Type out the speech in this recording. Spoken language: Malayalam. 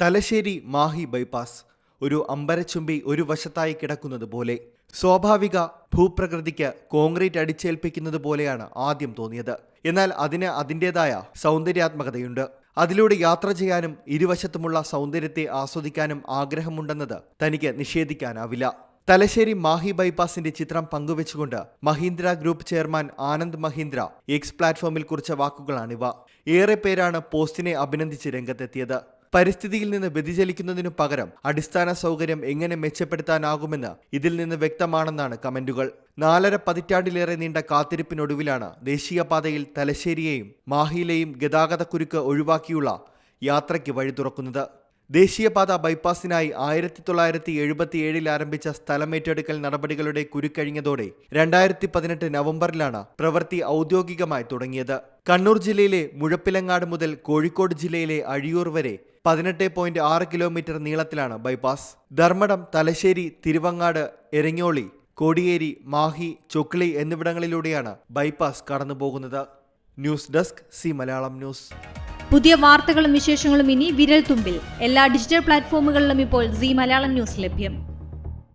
തലശ്ശേരി മാഹി ബൈപ്പാസ് ഒരു അമ്പരച്ചുംബി ഒരു വശത്തായി കിടക്കുന്നത് പോലെ സ്വാഭാവിക ഭൂപ്രകൃതിക്ക് കോൺക്രീറ്റ് അടിച്ചേൽപ്പിക്കുന്നത് പോലെയാണ് ആദ്യം തോന്നിയത്. എന്നാൽ അതിന് അതിന്റെതായ സൗന്ദര്യാത്മകതയുണ്ട്. അതിലൂടെ യാത്ര ചെയ്യാനും ഇരുവശത്തുമുള്ള സൗന്ദര്യത്തെ ആസ്വദിക്കാനും ആഗ്രഹമുണ്ടെന്നത് തനിക്ക് നിഷേധിക്കാനാവില്ല. തലശ്ശേരി മാഹി ബൈപ്പാസിന്റെ ചിത്രം പങ്കുവെച്ചുകൊണ്ട് Mahindra group chairman Anand Mahindra X പ്ലാറ്റ്ഫോമിൽ കുറിച്ച വാക്കുകളാണിവ. ഏറെ പേരാണ് പോസ്റ്റിനെ അഭിനന്ദിച്ച് രംഗത്തെത്തിയത്. പരിസ്ഥിതിയിൽ നിന്ന് വ്യതിചലിക്കുന്നതിനു പകരം അടിസ്ഥാന സൗകര്യം എങ്ങനെ മെച്ചപ്പെടുത്താനാകുമെന്ന് ഇതിൽ നിന്ന് വ്യക്തമാണെന്നാണ് കമന്റുകൾ. നാലര പതിറ്റാണ്ടിലേറെ നീണ്ട കാത്തിരിപ്പിനൊടുവിലാണ് ദേശീയപാതയിൽ തലശ്ശേരിയെയും മാഹിയിലെയും ഗതാഗതക്കുരുക്ക് ഒഴിവാക്കിയുള്ള യാത്രയ്ക്ക് വഴി തുറക്കുന്നത്. ദേശീയപാത ബൈപ്പാസിനായി ആയിരത്തി തൊള്ളായിരത്തി എഴുപത്തിയേഴിൽ ആരംഭിച്ച സ്ഥലമേറ്റെടുക്കൽ നടപടികളുടെ കുരുക്കഴിഞ്ഞതോടെ രണ്ടായിരത്തി പതിനെട്ട് നവംബറിലാണ് പ്രവൃത്തി ഔദ്യോഗികമായി തുടങ്ങിയത്. കണ്ണൂർ ജില്ലയിലെ മുഴപ്പിലങ്ങാട് മുതൽ കോഴിക്കോട് ജില്ലയിലെ അഴിയൂർ വരെ പതിനെട്ട് പോയിന്റ് ആറ് കിലോമീറ്റർ നീളത്തിലാണ് ബൈപ്പാസ് ധർമ്മടം തലശ്ശേരി തിരുവങ്ങാട് എരഞ്ഞോളി കോടിയേരി മാഹി ചൊക്ലി എന്നിവിടങ്ങളിലൂടെയാണ് ബൈപ്പാസ് കടന്നുപോകുന്നത്. News desk C Malayalam news. പുതിയ വാർത്തകളും വിശേഷങ്ങളും ഇനി വിരൽ തുമ്പിൽ എല്ലാ ഡിജിറ്റൽ പ്ലാറ്റ്ഫോമുകളിലും ഇപ്പോൾ സി മലയാളം ന്യൂസ് ലഭ്യം.